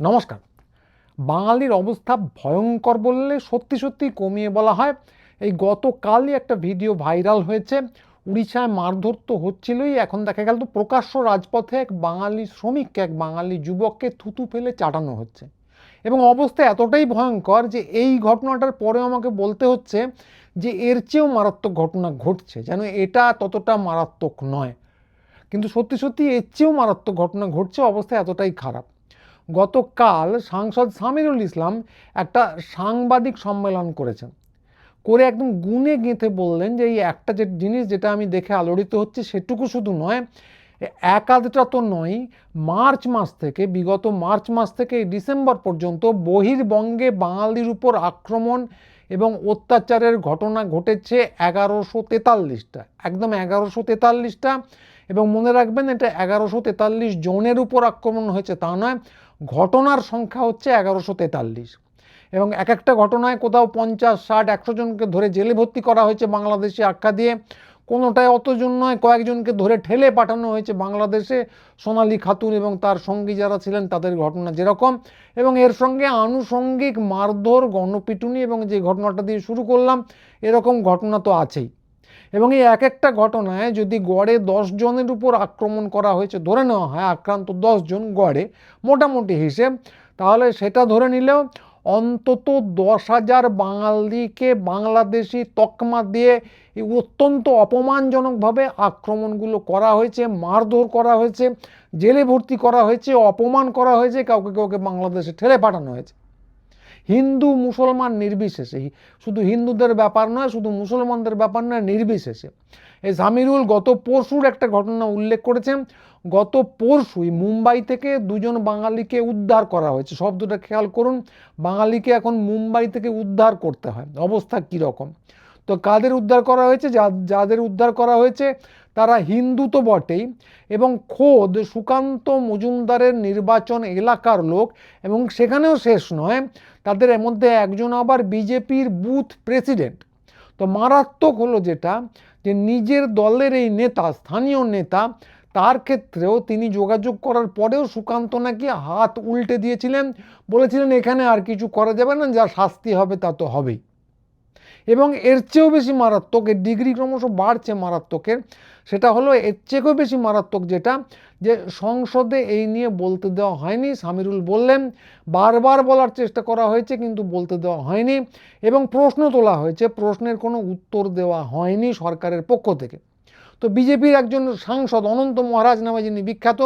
নমস্কার। বাঙালির অবস্থা ভয়ঙ্কর বললে সত্যি সত্যি কমিয়ে বলা হয়। এই গতকালই একটা ভিডিও ভাইরাল হয়েছে। উড়িষ্যায় মারধর তো হচ্ছিলই। এখন দেখা গেল তো প্রকাশ্য রাজপথে এক বাঙালি শ্রমিককে, এক বাঙালি যুবককে থুতু ফেলে চাটানো হচ্ছে। এবং অবস্থা এতটাই ভয়ঙ্কর যে এই ঘটনাটার পরে আমাকে বলতে হচ্ছে যে এর চেয়েও মারাত্মক ঘটনা ঘটছে। যেন এটা ততটা মারাত্মক নয়। কিন্তু সত্যি সত্যি এর চেয়েও মারাত্মক ঘটনা ঘটছে। অবস্থা এতটাই খারাপ। গতকাল সাংসদ সামিরুল ইসলাম একটা সাংবাদিক সম্মেলন করেছেন। করে একদম গুণে গেঁথে বললেন যে এই একটা যে জিনিস যেটা আমি দেখে আলোড়িত হচ্ছে সেটুকু শুধু নয় এক আধটা তো নয়, মার্চ মাস থেকে, বিগত মার্চ মাস থেকে ডিসেম্বর পর্যন্ত বহির্বঙ্গে বাঙালির উপর আক্রমণ এবং অত্যাচারের ঘটনা ঘটেছে এগারোশো তেতাল্লিশটা, একদম এগারোশো তেতাল্লিশটা এবং মনে রাখবেন এটা এগারোশো তেতাল্লিশ জনের উপর আক্রমণ হয়েছে, তা নয়, ঘটনার সংখ্যা হচ্ছে এগারোশো তেতাল্লিশ। এবং এক একটা ঘটনায় কোথাও পঞ্চাশ, ষাট, একশো জনকে ধরে জেলে ভর্তি করা হয়েছে বাংলাদেশে আখ্যা দিয়ে। কোনোটায় অতজন নয়, কয়েকজনকে ধরে ঠেলে পাঠানো হয়েছে বাংলাদেশে। সোনালী খাতুন এবং তার সঙ্গী যারা ছিলেন, তাদের ঘটনা যেরকম। এবং এর সঙ্গে আনুষঙ্গিক মারধর, গণপিটুনি এবং যে ঘটনাটা দিয়ে শুরু করলাম, এরকম ঘটনা তো আছেই। এবং এই এক একটা ঘটনায় যদি গড়ে জনের উপর আক্রমণ করা হয়েছে, ধরে নেওয়া হয় আক্রান্ত জন গড়ে মোটামুটি হিসেব, তাহলে সেটা ধরে নিলেও অন্তত দশ হাজার বাঙালিকে বাংলাদেশি তকমা দিয়ে অত্যন্ত অপমানজনকভাবে আক্রমণগুলো করা হয়েছে, মারধর করা হয়েছে, জেলে ভর্তি করা হয়েছে, অপমান করা হয়েছে, কাউকে কাউকে বাংলাদেশে ঠেলে পাঠানো হয়েছে। হিন্দু মুসলমান নির্বিশেষে শুধু হিন্দুদের ব্যাপার নয়, শুধু মুসলমানদের ব্যাপার নয়, নির্বিশেষে। এই জামিরুল গত পরশুর একটা ঘটনা উল্লেখ করেছেন। গত পরশুই মুম্বাই থেকে দুজন বাঙালিকে উদ্ধার করা হয়েছে। শব্দটা খেয়াল করুন, বাঙালিকে এখন মুম্বাই থেকে উদ্ধার করতে হয়। অবস্থা কীরকম? তো কাদের উদ্ধার করা হয়েছে? যাদের উদ্ধার করা হয়েছে তারা হিন্দু তো বটেই এবং খোদ সুকান্ত মজুমদারের নির্বাচন এলাকার লোক এবং সেখানেও শেষ নয়, তাদের এর মধ্যে একজন আবার বিজেপির বুথ প্রেসিডেন্ট। তো মারাত্মক হলো যেটা যে নিজের দলের এই নেতা, স্থানীয় নেতা, তার ক্ষেত্রেও তিনি যোগাযোগ করার পরেও সুকান্ত নাকি হাত উল্টে দিয়েছিলেন, বলেছিলেন এখানে আর কিছু করা যাবে না, যা শাস্তি হবে তা তো হবেই। এবং এর চেয়েও বেশি মারাত্মক, এর ডিগ্রি ক্রমশ বাড়ছে মারাত্মকের সেটা হলো এর চেয়েও বেশি মারাত্মক যেটা যে সংসদে এই নিয়ে বলতে দেওয়া হয়নি। সামিরুল বললেন, বারবার বলার চেষ্টা করা হয়েছে কিন্তু বলতে দেওয়া হয়নি এবং প্রশ্ন তোলা হয়েছে। প্রশ্নের কোনো উত্তর দেওয়া হয়নি সরকারের পক্ষ থেকে। তো বিজেপির একজন সাংসদ অনন্ত মহারাজ নামে যিনি বিখ্যাত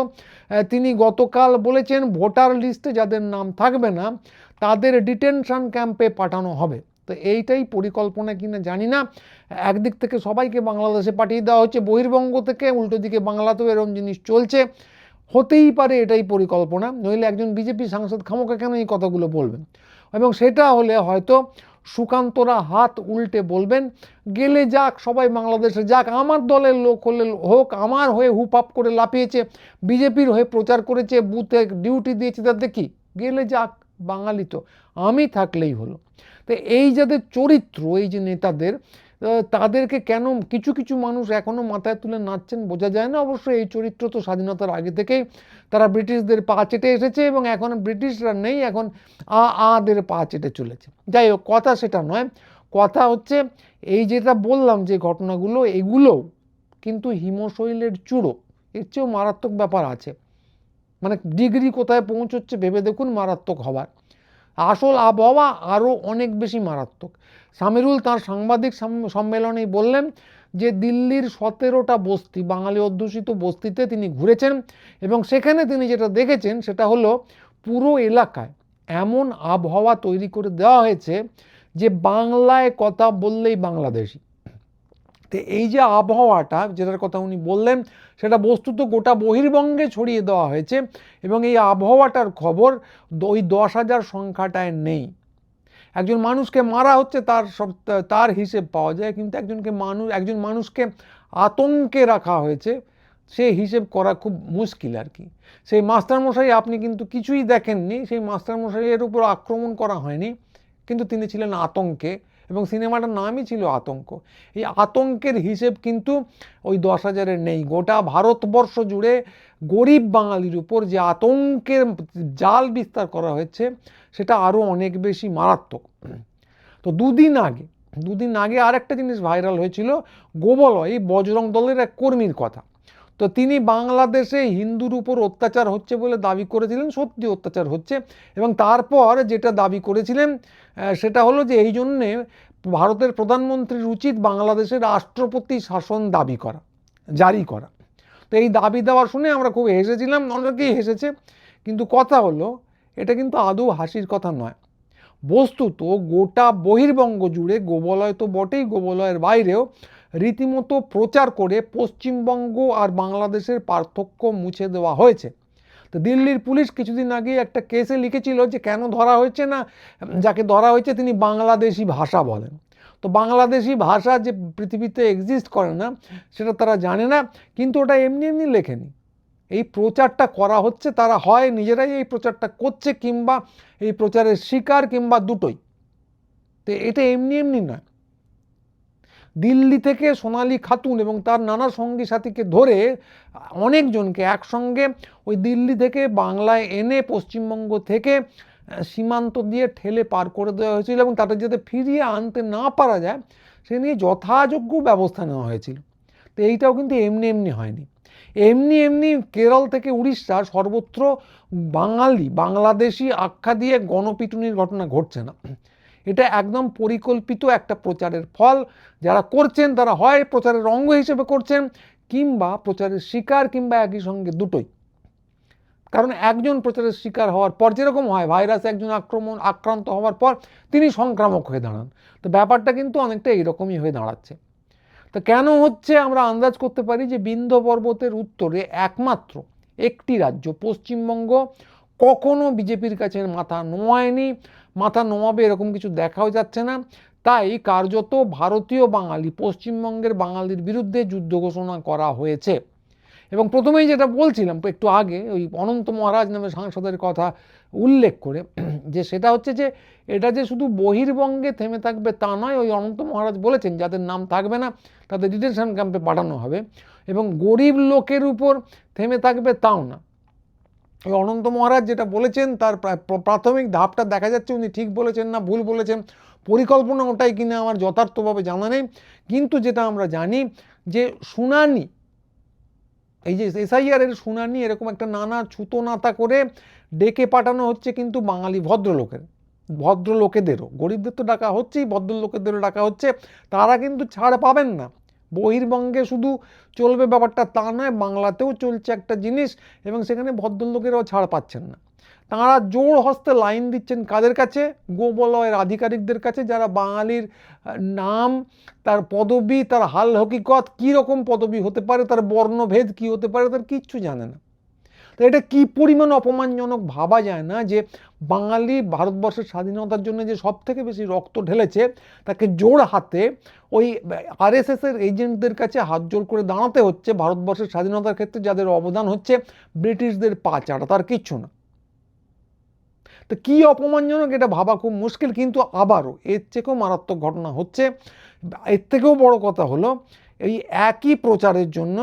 তিনি গতকাল বলেছেন, ভোটার লিস্টে যাদের নাম থাকবে না, তাদের ডিটেনশন ক্যাম্পে পাঠানো হবে। তো এইটাই পরিকল্পনা কিনা জানি না। একদিক থেকে সবাইকে বাংলাদেশে পাঠিয়ে দেওয়া হচ্ছে, বহির্বঙ্গ থেকে উল্টো দিকে বাংলাতেও এরকম জিনিস চলছে। হতেই পারে এটাই পরিকল্পনা, নইলে একজন বিজেপি সাংসদ খামোকা কেন এই কথাগুলো বলবেন? এবং সেটা হলে হয়তো সুকান্তরা হাত উল্টে বলবেন, গেলে যাক, সবাই বাংলাদেশে যাক, আমার দলের লোক হলে হোক, আমার হয়ে হুপ আপ করে লাফিয়েছে, বিজেপির হয়ে প্রচার করেছে, বুথে ডিউটি দিয়েছে তার দেখি গেলে যাক, বাঙালি তো। আমি থাকলেই হলো। তো এই যাদের চরিত্র, এই যে নেতাদের তাদেরকে কেন কিছু কিছু মানুষ এখনও মাথায় তুলে নাচছেন বোঝা যায় না। অবশ্যই এই চরিত্র তো স্বাধীনতার আগে থেকেই তারা ব্রিটিশদের পা চেটে এসেছে এবং এখন ব্রিটিশরা নেই, এখন আ, আদের পা চেটে চলেছে। যাই হোক, কথা সেটা নয়। কথা হচ্ছে, এই যেটা বললাম যে ঘটনাগুলো এগুলো কিন্তু হিমশৈলের চূড়ো। এর চেয়েও মারাত্মক ব্যাপার আছে। মানে ডিগ্রি কোথায় পৌঁছচ্ছে ভেবে দেখুন, মারাত্মক হবার। আসল আবহাওয়া আরও অনেক বেশি মারাত্মক। সামিরুল তার সাংবাদিক সম্মেলনেই বললেন যে দিল্লির সতেরোটা বস্তি, বাঙালি অধ্যুষিত বস্তিতে তিনি ঘুরেছেন এবং সেখানে তিনি যেটা দেখেছেন সেটা হলো পুরো এলাকায় এমন আবহাওয়া তৈরি করে দেওয়া হয়েছে যে বাংলায় কথা বললেই বাংলাদেশি। তো এই যে আবহাওয়াটা, যেটার কথা উনি বললেন সেটা বস্তুত গোটা বহির্বঙ্গে ছড়িয়ে দেওয়া হয়েছে এবং এই আবহাওয়াটার খবর ওই দশ হাজার সংখ্যাটায় নেই। একজন মানুষকে মারা হচ্ছে তার সব তার হিসেব পাওয়া যায়, কিন্তু একজনকে মানুষ একজন মানুষকে আতঙ্কে রাখা হয়েছে, সে হিসেব করা খুব মুশকিল আর কি। সেই মাস্টারমশাই আপনি কিন্তু কিছুই দেখেননি, সেই মাস্টারমশাইয়ের উপর আক্রমণ করা হয়নি, কিন্তু তিনি ছিলেন আতঙ্কে। এবং সিনেমাটার নামই ছিল আতঙ্ক। এই আতঙ্কের হিসেব কিন্তু ওই দশ হাজারের নেই। গোটা ভারতবর্ষ জুড়ে গরিব বাঙালির উপর যে আতঙ্কের জাল বিস্তার করা হয়েছে, সেটা আরও অনেক বেশি মারাত্মক। তো দুদিন আগে দুদিন আগে আর একটা জিনিস ভাইরাল হয়েছিল, গোবলয়, এই বজরং দলের এক কর্মীর কথা। তো তিনি বাংলাদেশে হিন্দুর উপর অত্যাচার হচ্ছে বলে দাবি করেছিলেন, সত্যি অত্যাচার হচ্ছে। এবং তারপর যেটা দাবি করেছিলেন সেটা হলো যে এই জন্যে ভারতের প্রধানমন্ত্রীর উচিত বাংলাদেশের রাষ্ট্রপতি শাসন দাবি করা, জারি করা। তো এই দাবি দেওয়া শুনে আমরা খুব হেসেছিলাম, অনেকেই হেসেছে। কিন্তু কথা হলো, এটা কিন্তু আদৌ হাসির কথা নয়। বস্তুত গোটা বহির্বঙ্গ জুড়ে গোবলয় তো বটেই, গোবলয়ের বাইরেও রীতিমতো প্রচার করে পশ্চিমবঙ্গ আর বাংলাদেশের পার্থক্য মুছে দেওয়া হয়েছে। তো দিল্লির পুলিশ কিছুদিন আগে একটা কেসে লিখেছিল যে কেন ধরা হয়েছে না, যাকে ধরা হয়েছে তিনি বাংলাদেশি ভাষা বলেন। তো বাংলাদেশি ভাষা যে পৃথিবীতে এক্সিস্ট করে না, সেটা তারা জানে না, কিন্তু ওটা এমনি এমনি লেখেনি। এই প্রচারটা করা হচ্ছে, তারা হয় নিজেরাই এই প্রচারটা করছে কিংবা এই প্রচারের শিকার কিংবা দুটোই। তো এটা এমনি এমনি নয়। দিল্লি থেকে সোনালি খাতুন এবং তার নানা সঙ্গী সাথীকে ধরে অনেকজনকে একসঙ্গে ওই দিল্লি থেকে বাংলায় এনে পশ্চিমবঙ্গ থেকে সীমান্ত দিয়ে ঠেলে পার করে দেওয়া হয়েছিল এবং তাদের যাতে ফিরিয়ে আনতে না পারা যায়, সে নিয়ে যথাযোগ্য ব্যবস্থা নেওয়া হয়েছিল। তো এইটাও কিন্তু এমনি এমনি হয়নি। এমনি এমনি কেরল থেকে উড়িষ্যা সর্বত্র বাঙালি, বাংলাদেশি আখ্যা দিয়ে গণপিটুনির ঘটনা ঘটছে না। এটা একদম পরিকল্পিত একটা প্রচারের ফল। যারা করছেন, তারা হয় প্রচারের অঙ্গ হিসেবে করছেন কিংবা প্রচারের শিকার কিংবা একই সঙ্গে দুটোই। কারণ একজন প্রচারের শিকার হওয়ার পর, যেরকম হয় ভাইরাস একজন আক্রমণ, আক্রান্ত হওয়ার পর, তিনি সংক্রামক হয়ে দাঁড়ান। তো ব্যাপারটা কিন্তু অনেকটা এইরকমই হয়ে দাঁড়াচ্ছে। তো কেন হচ্ছে আমরা আন্দাজ করতে পারি যে বিন্ধ্য পর্বতের উত্তরে একমাত্র একটি রাজ্য, পশ্চিমবঙ্গ কখনো বিজেপির কাছে মাথা নোয়ায়নি, মাথা নোয়াবে এরকম কিছু দেখাও যাচ্ছে না। তাই কার্যত ভারতীয় বাঙালি, পশ্চিমবঙ্গের বাঙালির বিরুদ্ধে যুদ্ধ ঘোষণা করা হয়েছে। এবং প্রথমেই যেটা বলছিলাম একটু আগে ওই অনন্ত মহারাজ নামে সাংসদের কথা উল্লেখ করে, যে সেটা হচ্ছে যে, এটা যে শুধু বহির্বঙ্গে থেমে থাকবে তা নয়, ওই অনন্ত মহারাজ বলেছেন যাদের নাম থাকবে না, তাদের ডিটেনশন ক্যাম্পে পাঠানো হবে। এবং গরিব লোকের উপর থেমে থাকবে তাও না। ওই অনন্ত মহারাজ যেটা বলেছেন, তার প্রা- প্রাথমিক ধাপটা দেখা যাচ্ছে, উনি ঠিক বলেছেন না, ভুল বলেছেন। পরিকল্পনা ওটাই কিনা আমার যথার্থভাবে জানা নেই। কিন্তু যেটা আমরা জানি যে শুনানি, এই যে এসআইআর এর শুনানি এরকম একটা নানা ছুতো নাতা করে ডেকে পাঠানো হচ্ছে কিন্তু বাঙালি ভদ্রলোকের, ভদ্রলোকেদেরও। গরিবদের তো ডাকা হচ্ছেই, ভদ্রলোকেদেরও ডাকা হচ্ছে, তারা কিন্তু ছাড় পাবেন না। বহির্বঙ্গে শুধু চলবে ব্যাপারটা তা নয়, বাংলাতেও চলছে একটা জিনিস এবং সেখানে ভদ্রলোকেরাও ছাড় পাচ্ছেন না। তাঁরা জোর হস্তে লাইন দিচ্ছেন কাদের কাছে? গোবলয়ের আধিকারিকদের কাছে, যারা বাঙালির নাম, তার পদবি, তার হাল হকিকত কী রকম পদবি হতে পারে, তার বর্ণভেদ কী হতে পারে, তার কিচ্ছু জানে না। তো এটা কি পরিমাণ অপমানজনক ভাবা যায় না যে বাঙালি ভারতবর্ষের স্বাধীনতার জন্য যে সব থেকে বেশি রক্ত ঢেলেছে, তাকে জোর হাতে ওই আরএসএসের এজেন্টদের কাছে হাত জোর করে দাঁড়াতে হচ্ছে ভারতবর্ষের স্বাধীনতার ক্ষেত্রে যাদের অবদান হচ্ছে ব্রিটিশদের পা চাটা, তার কিচ্ছু না। তো কী অপমানজনক এটা ভাবা খুব মুশকিল, কিন্তু আবারও এর থেকেও মারাত্মক ঘটনা হচ্ছে, এর থেকেও বড় কথা হলো এই একই প্রচারের জন্য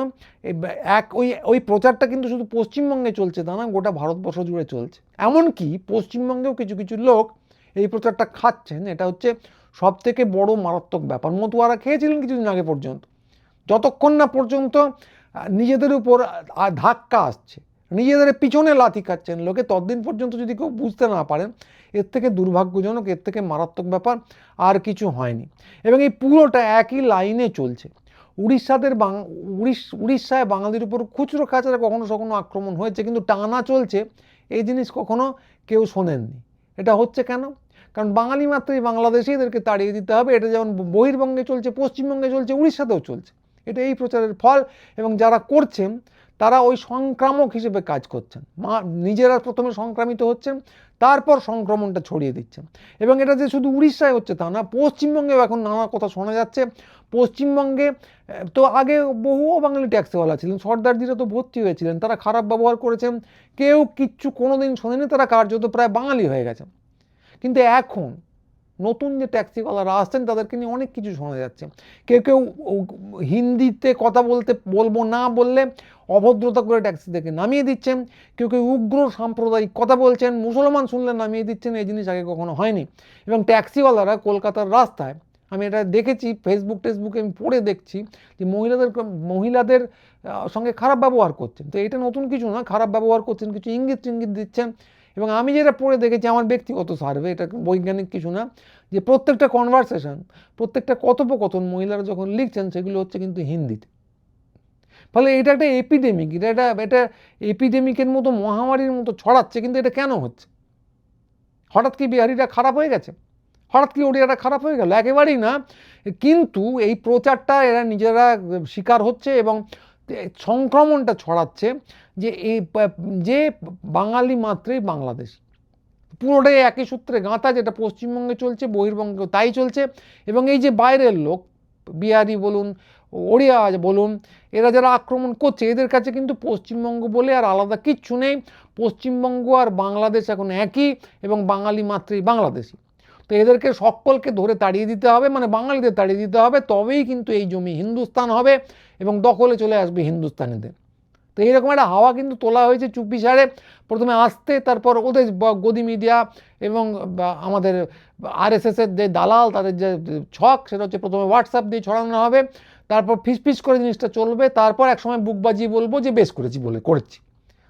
এক, ওই ওই প্রচারটা কিন্তু শুধু পশ্চিমবঙ্গে চলছে তা না, গোটা ভারতবর্ষ জুড়ে চলছে। এমনকি পশ্চিমবঙ্গেও কিছু কিছু লোক এই প্রচারটা খাচ্ছেন, এটা হচ্ছে সব থেকে বড় মারাত্মক ব্যাপার। মতুয়ারা খেয়েছিলেন কিছুদিন আগে পর্যন্ত। যতক্ষণ না পর্যন্ত নিজেদের উপর ধাক্কা আসছে, নিজেদের পিছনে লাথি খাচ্ছেন লোকে, ততদিন পর্যন্ত যদি কেউ বুঝতে না পারেন এর থেকে দুর্ভাগ্যজনক, এর থেকে মারাত্মক ব্যাপার আর কিছু হয়নি। এবং এই পুরোটা একই লাইনে চলছে। উড়িষ্যাদের উড়িষ্যায় বাঙালির উপর খুচরো কাচারা কখনো কখনো আক্রমণ হয়েছে, কিন্তু টানা চলছে, এই জিনিস কখনো কেউ শোনেননি। এটা হচ্ছে কেন? কারণ বাঙালি মাত্রই বাংলাদেশে এদেরকে তাড়িয়ে দিতে হবে। এটা যেমন বহির্বঙ্গে চলছে, পশ্চিমবঙ্গে চলছে, উড়িষ্যাতেও চলছে। এটা এই প্রচারের ফল এবং যারা করছেন তারা ওই সংক্রামক হিসেবে কাজ করছেন। মা নিজেরা প্রথমে সংক্রামিত হচ্ছেন, তারপর সংক্রমণটা ছড়িয়ে দিচ্ছেন। এবং এটা যে শুধু উড়িষ্যায় হচ্ছে তা না, পশ্চিমবঙ্গেও এখন নানা কথা শোনা যাচ্ছে। পশ্চিমবঙ্গে তো আগে বহু বাঙালি ট্যাক্সিওয়ালা ছিলেন, সর্দারজিরা তো ভর্তি হয়েছিলেন, তারা খারাপ ব্যবহার করেছেন। কেউ কিচ্ছু কোনোদিন শোনেনি, তারা কার্যত প্রায় বাঙালি হয়ে গেছেন। কিন্তু এখন নতুন যে ট্যাক্সিওয়ালারা আসছেন, তাদেরকে নিয়ে অনেক কিছু শোনা যাচ্ছে। কেউ কেউ হিন্দিতে কথা বলতে, বলব না বললে অভদ্রতা করে ট্যাক্সি থেকে নামিয়ে দিচ্ছেন। কেউ কেউ উগ্র সাম্প্রদায়িক কথা বলছেন, মুসলমান শুনলে নামিয়ে দিচ্ছেন, এই জিনিস আগে কখনো হয়নি। এবং ট্যাক্সিওয়ালারা কলকাতার রাস্তায়, আমি এটা দেখেছি, ফেসবুক টেসবুকে আমি পড়ে দেখছি যে মহিলাদের মহিলাদের সঙ্গে খারাপ ব্যবহার করছেন। তো এটা নতুন কিছু না, খারাপ ব্যবহার করছেন, কিছু ইঙ্গিত টিঙ্গিত দিচ্ছেন। এবং আমি যেটা পড়ে দেখেছি, আমার ব্যক্তিগত সার্ভে এটা বৈজ্ঞানিক কিছু না, যে প্রত্যেকটা কনভারসেশন প্রত্যেকটা কথোপকথন মহিলারা যখন লিখছেন, সেগুলো হচ্ছে কিন্তু হিন্দিতে। ফলে এটা একটা এপিডেমিক এটা একটা, এটা এপিডেমিকের মতো মহামারীর মতো ছড়াচ্ছে, কিন্তু এটা কেন হচ্ছে? হঠাৎ কি বিহারিরা খারাপ হয়ে গেছে? হঠাৎ কি ওড়িয়াটা খারাপ হয়ে গেল? একেবারেই না। কিন্তু এই প্রচারটা এরা নিজেরা শিকার হচ্ছে এবং সংক্রমণটা ছড়াচ্ছে যে এই যে বাঙালি মাত্রই বাংলাদেশি। পুরোটাই একই সূত্রে গাঁথা যেটা পশ্চিমবঙ্গে চলছে বহির্বঙ্গেও তাই চলছে এবং এই যে বাইরের লোক, বিহারি বলুন, ওড়িয়া বলুন, এরা যারা আক্রমণ করছে, এদের কাছে কিন্তু পশ্চিমবঙ্গ বলে আর আলাদা কিচ্ছু নেই। পশ্চিমবঙ্গ আর বাংলাদেশ এখন একই এবং বাঙালি মাত্রই বাংলাদেশি। তো এদেরকে সকলকে ধরে তাড়িয়ে দিতে হবে মানে বাঙালিদের তাড়িয়ে দিতে হবে, তবেই কিন্তু এই জমি হিন্দুস্তান হবে এবং দখলে চলে আসবে হিন্দুস্তানিদের তো এইরকম একটা হাওয়া কিন্তু তোলা হয়েছে চুপি সারে। প্রথমে আসতে, তারপর ওদের গদি মিডিয়া এবং আমাদের আরএসএসের যে দালাল, তাদের যে ছক, সেটা হচ্ছে প্রথমে হোয়াটসঅ্যাপ দিয়ে ছড়ানো হবে, তারপর ফিস ফিস করে জিনিসটা চলবে, তারপর একসময় বাজিয়ে বলব যে বেশ করেছি, বলে করেছি।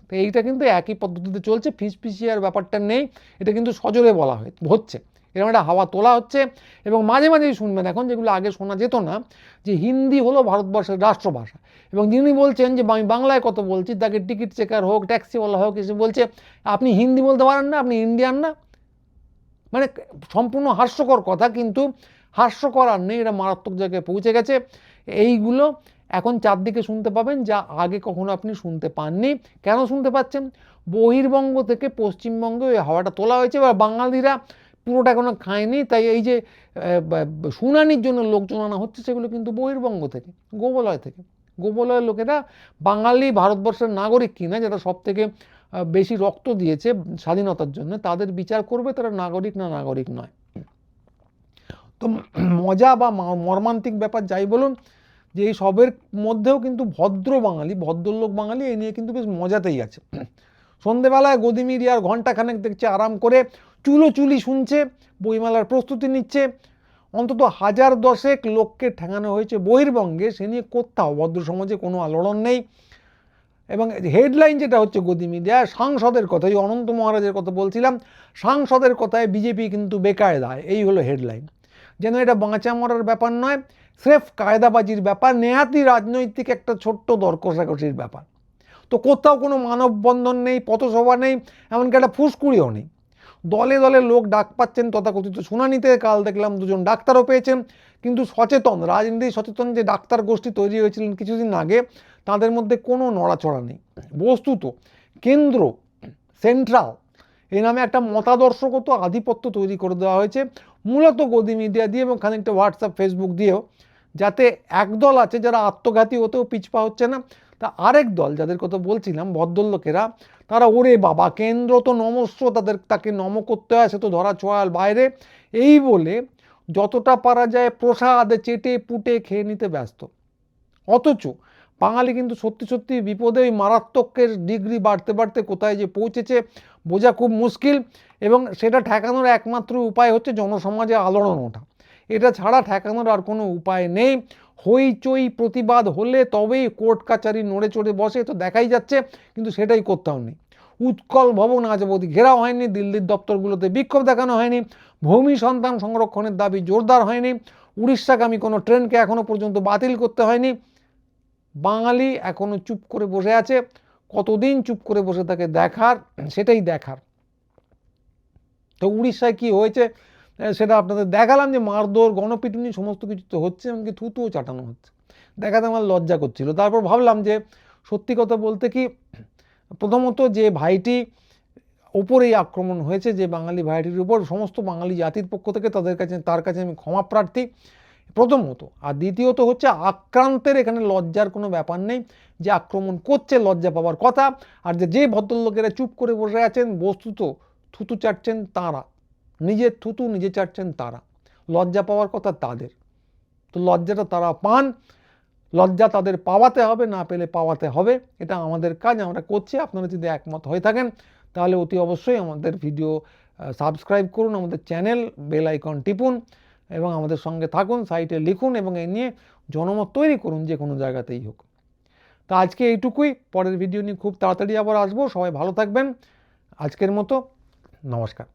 তো এইটা কিন্তু একই পদ্ধতিতে চলছে ফিস ফিসিয়ার ব্যাপারটা নেই, এটা কিন্তু সজোরে বলা হয়, হচ্ছে। এরকম একটা হাওয়া তোলা হচ্ছে এবং মাঝে মাঝেই শুনবেন এখন যেগুলো আগে শোনা যেত না, যে হিন্দি হলো ভারতবর্ষের রাষ্ট্রভাষা এবং যিনি বলছেন যে, আমি বাংলায় কত বলছি, তাকে টিকিট চেকার হোক ট্যাক্সিওয়ালা হোক, এসে বলছে, আপনি হিন্দি বলতে পারেন না, আপনি ইন্ডিয়ান না। মানে সম্পূর্ণ হাস্যকর কথা কিন্তু হাস্যকর আর নেই, এটা মারাত্মক জায়গায় পৌঁছে গেছে। এইগুলো এখন চারদিকে শুনতে পাবেন, যা আগে কখনো আপনি শুনতে পাননি। কেন শুনতে পাচ্ছেন? বহির্বঙ্গ থেকে পশ্চিমবঙ্গে ওই হাওয়াটা তোলা হয়েছে বা বাঙালিরা পুরোটা এখনও খায়নি, তাই এই যে শুনানির জন্য লোকজন আনা হচ্ছে, সেগুলো কিন্তু বহির্বঙ্গ থেকে, গোবলয় থেকে। গোবলয়ের লোকেরা বাঙালি ভারতবর্ষের নাগরিক কিনা, যারা সব থেকে বেশি রক্ত দিয়েছে স্বাধীনতার জন্য, তাদের বিচার করবে তারা নাগরিক না নাগরিক নয়। তো মজা বা মর্মান্তিক ব্যাপার যাই বলুন, যে এই সবের মধ্যেও কিন্তু ভদ্র বাঙালি, ভদ্রলোক বাঙালি, এই নিয়ে কিন্তু বেশ মজাতেই আছে। সন্ধেবেলায় গদি মিডিয়ার ঘন্টাখানেক দেখছে আরাম করে চুলো চুলি শুনছে, বইমেলার প্রস্তুতি নিচ্ছে। অন্তত হাজার দশেক লোককে ঠেঙানো হয়েছে বহির্বঙ্গে, সে নিয়ে কোথাও ভদ্র সমাজে কোনো আলোড়ন নেই। এবং হেডলাইন যেটা হচ্ছে গদি মিডিয়া সাংসদের কথা এই অনন্ত মহারাজের কথা বলছিলাম, সাংসদের কথায় বিজেপি কিন্তু বেকায়দায়, এই হলো হেডলাইন যেন এটা বাঁচা মরার ব্যাপার নয়, স্রেফ কায়দাবাজির ব্যাপার, নেহাতি রাজনৈতিক একটা ছোট্ট দর কষাকষির ব্যাপার। তো কোথাও কোনো মানববন্ধন নেই, পথসভা নেই, এমনকি একটা ফুসকুড়িও নেই। দলে দলে লোক ডাক পাচ্ছেন তথাকথিত শুনানিতে। কাল দেখলাম দুজন ডাক্তারও পেয়েছেন। কিন্তু সচেতন, রাজনীতি সচেতন যে ডাক্তার গোষ্ঠী তৈরি হয়েছিলেন কিছুদিন আগে, তাদের মধ্যে কোনো নড়াচড়া নেই। বস্তুত কেন্দ্র, সেন্ট্রাল এই নামে একটা মতাদর্শগত আধিপত্য তৈরি করে দেওয়া হয়েছে। মূলত গদি মিডিয়া দিয়ে এবং খানিকটা হোয়াটসঅ্যাপ, ফেসবুক দিয়েও। যাতে একদল আছে যারা আত্মঘাতী হতেও পিছপা হচ্ছে না, তা আরেক দল, যাদের কথা বলছিলাম, ভদ্রলোকেরা তারা, ওরে বাবা, কেন্দ্র তো নমস্য, তাদের, তাকে নম করতে হয়, সে তো ধরা ছোঁয়াল বাইরে। এই বলে যতটা পারা যায় প্রসাদ চেটে পুটে খেয়ে নিতে ব্যস্ত। অথচ বাঙালি কিন্তু সত্যি সত্যি বিপদে ওই মারাত্মকের ডিগ্রি বাড়তে বাড়তে কোথায় যে পৌঁছেছে বোঝা খুব মুশকিল এবং সেটা ঠেকানোর একমাত্র উপায় হচ্ছে জনসমাজে আলোড়ন ওঠা। এটা ছাড়া ঠেকানোর আর কোনো উপায় নেই। হইচই প্রতিবাদ হলে তবেই কোর্ট কাচারি নড়ে চড়ে বসে তো দেখাই যাচ্ছে, কিন্তু সেটাই করতেও নেই উৎকল ভবন আজ অবধি ঘেরাও হয়নি, দিল্লির দপ্তরগুলোতে বিক্ষোভ দেখানো হয়নি, ভূমি সন্তান সংরক্ষণের দাবি জোরদার হয়নি, উড়িষ্যাগামী কোনো ট্রেনকে এখনও পর্যন্ত বাতিল করতে হয়নি। বাঙালি এখনও চুপ করে বসে আছে, কতদিন চুপ করে বসে থাকে দেখার, সেটাই দেখার। তো উড়িষ্যায় কি হয়েছে? সেটা আপনাদের দেখালাম যে মারধর, গণপিটুনি সমস্ত কিছু তো হচ্ছে, এমনকি থুতুও চাটানো হচ্ছে। দেখাতে আমার লজ্জা করছিল। তারপর ভাবলাম যে সত্যি কথা বলতে কি, প্রথমত যে ভাইটি ওপরেই আক্রমণ হয়েছে, যে বাঙালি ভাইটির উপর, সমস্ত বাঙালি জাতির পক্ষ থেকে তাদের কাছে, তার কাছে আমি ক্ষমা প্রার্থী। প্রথমত। আর দ্বিতীয়ত হচ্ছে আক্রান্তের এখানে লজ্জার কোনো ব্যাপার নেই, যে আক্রমণ করছে, লজ্জা পাওয়ার কথা। আর যে যে ভদ্রলোকেরা চুপ করে বসে আছেন, বস্তুত থুতু চাটছেন তাঁরা। নিজের থুতু নিজে চাটছেন তারা। লজ্জা পাওয়ার কথা তাদের। তো লজ্জাটা তারা পান। লজ্জা তাদের পাওয়াতে হবে, না পেলে পাওয়াতে হবে। এটা আমাদের কাজ, আমরা করছি। আপনারা যদি একমত হয়ে থাকেন, তাহলে অতি অবশ্যই আমাদের ভিডিও সাবস্ক্রাইব করুন, আমাদের চ্যানেল বেল আইকন টিপুন, এবং আমাদের সঙ্গে থাকুন সাইটে লিখুন, এবং এ নিয়ে জনমত তৈরি করুন, যে কোনো জায়গাতেই হোক। তা আজকে এইটুকুই। পরের ভিডিও নিয়ে খুব তাড়াতাড়ি আবার আসব। সবাই ভালো থাকবেন। আজকের মতো, নমস্কার।